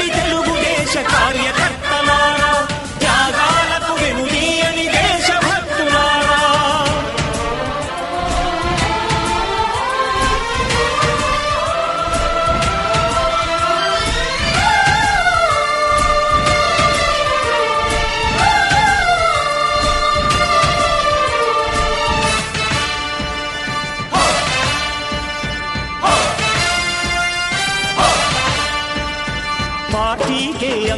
కదలి రండి తెలుగుదేశ కార్యకర్తలారా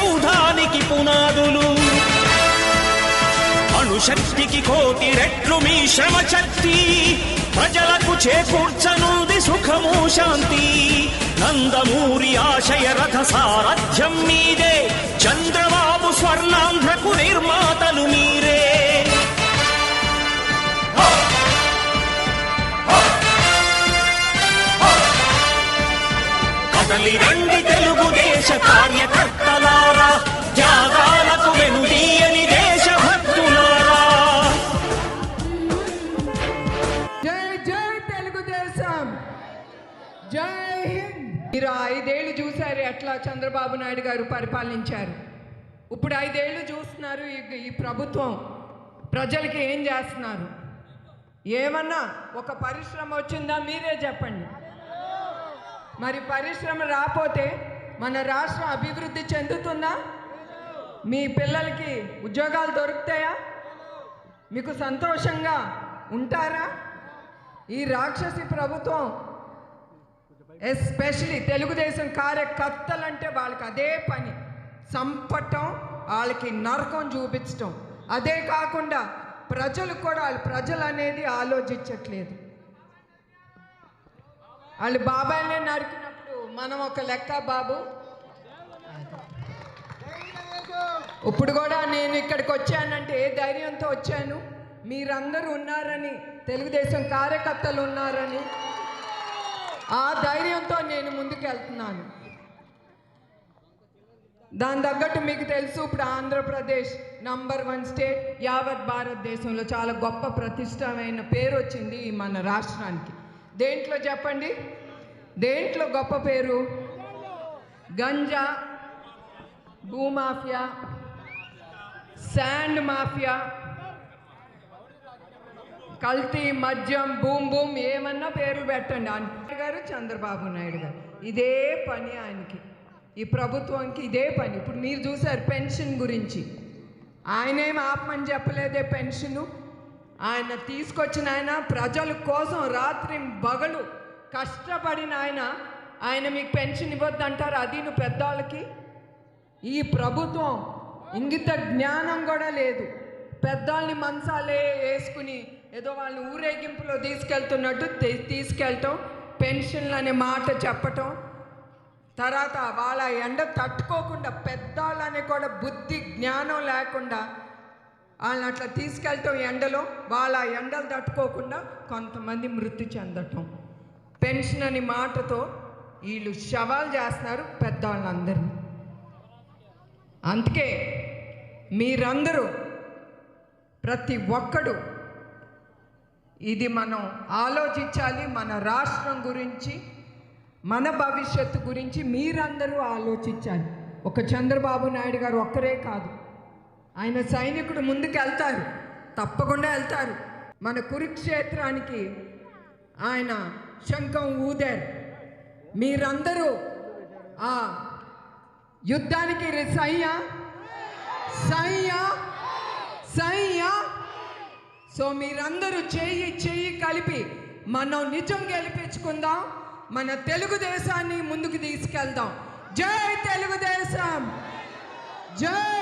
సౌధానికి పునాదులు. అణుశక్తికి కోటి రెట్లు మీ శ్రమ శక్తి ప్రజలకు చేకూర్చనుంది సుఖము శాంతి. నందమూరి ఆశయ రథ సారథ్యం మీదే. చంద్రబాబు స్వర్ణాంధ్ర కదలి తెలుగుదేశ కార్యకర్తలారా త్యాగాలకు వెనుదీయని దేశభక్తులారా. జై జై తెలుగుదేశం. జై హింద్. మీరు ఐదేళ్ళు చూశారు ఎట్లా చంద్రబాబు నాయుడు గారు పరిపాలించారు. ఇప్పుడు ఐదేళ్ళు చూస్తున్నారు ఈ- ఈ ప్రభుత్వం. ప్రజలకి ఏం చేస్తున్నారు? ఏమన్నా ఒక పరిశ్రమ వచ్చిందా? మీరే చెప్పండి. మరి పరిశ్రమ రాపోతే మన రాష్ట్రం అభివృద్ధి చెందుతుందా? మీ పిల్లలకి ఉద్యోగాలు దొరుకుతాయా? మీకు సంతోషంగా ఉంటారా? ఈ రాక్షసి ప్రభుత్వం ఎస్పెషలీ తెలుగుదేశం కార్యకర్తలు అంటే వాళ్ళకి అదే పని. చంపటం వాళ్ళకి నరకం చూపించటం. అదే కాకుండా ప్రజలు కూడా వాళ్ళు ప్రజలు అనేది ఆలోచించట్లేదు. వాళ్ళు బాబాయినే నరికినప్పుడు మనం ఒక లెక్క బాబు. ఇప్పుడు కూడా నేను ఇక్కడికి వచ్చానంటే ఏ ధైర్యంతో వచ్చాను? మీరందరూ ఉన్నారని తెలుగుదేశం కార్యకర్తలు ఉన్నారని. ఆ ధైర్యంతో నేను ముందుకెళ్తున్నాను. దాని తగ్గట్టు మీకు తెలుసు ఇప్పుడు ఆంధ్రప్రదేశ్ నంబర్ వన్ స్టేట్ యావత్ భారతదేశంలో చాలా గొప్ప ప్రతిష్టమైన పేరు వచ్చింది మన రాష్ట్రానికి. దేంట్లో చెప్పండి? దేంట్లో గొప్ప పేరు? గంజా భూమాఫియా శాండ్ మాఫియా కల్తీ మద్యం బూమ్ బూమ్ ఏమన్నా పేర్లు పెట్టండి. ఆయన గారు చంద్రబాబు నాయుడు గారు. ఇదే పని ఆయనకి. ఈ ప్రభుత్వంకి ఇదే పని. ఇప్పుడు మీరు చూసారు పెన్షన్ గురించి. ఆయనేం ఆపమని చెప్పలేదే పెన్షను? ఆయన తీసుకొచ్చిన ఆయన ప్రజల కోసం రాత్రి బగలు కష్టపడిన ఆయన ఆయన మీకు పెన్షన్ ఇవ్వద్దంటారు అది నువ్వు పెద్దవాళ్ళకి? ఈ ప్రభుత్వం ఇంగిత జ్ఞానం కూడా లేదు. పెద్దవాళ్ళని మంచాలే వేసుకుని ఏదో వాళ్ళని ఊరేగింపులో తీసుకెళ్తున్నట్టు తీసుకెళ్ళటం పెన్షన్లు అనే మాట చెప్పటం. తర్వాత వాళ్ళ ఎండ తట్టుకోకుండా పెద్దవాళ్ళని కూడా బుద్ధి జ్ఞానం లేకుండా వాళ్ళని అట్లా తీసుకెళ్ళటం ఎండలో వాళ్ళ ఎండలు తట్టుకోకుండా కొంతమంది మృతి చెందటం. పెన్షన్ అనే మాటతో వీళ్ళు శవాలు చేస్తున్నారు పెద్దవాళ్ళందరినీ. అందుకే మీరందరూ ప్రతి ఒక్కడు ఇది మనం ఆలోచించాలి మన రాష్ట్రం గురించి మన భవిష్యత్తు గురించి మీరందరూ ఆలోచించాలి. ఒక చంద్రబాబు నాయుడు గారు ఒక్కరే కాదు. ఆయన సైనికుడు ముందుకు వెళ్తారు తప్పకుండా వెళ్తారు. మన కురుక్షేత్రానికి ఆయన శంఖం ఊదారు. మీరందరూ ఆ యుద్ధానికి సయ్య సయ్య సయ్య. సో మీరందరూ చేయి చెయ్యి కలిపి మనం నిజం గెలిపించుకుందాం. మన తెలుగుదేశాన్ని ముందుకు తీసుకెళ్దాం. జై తెలుగుదేశం! జై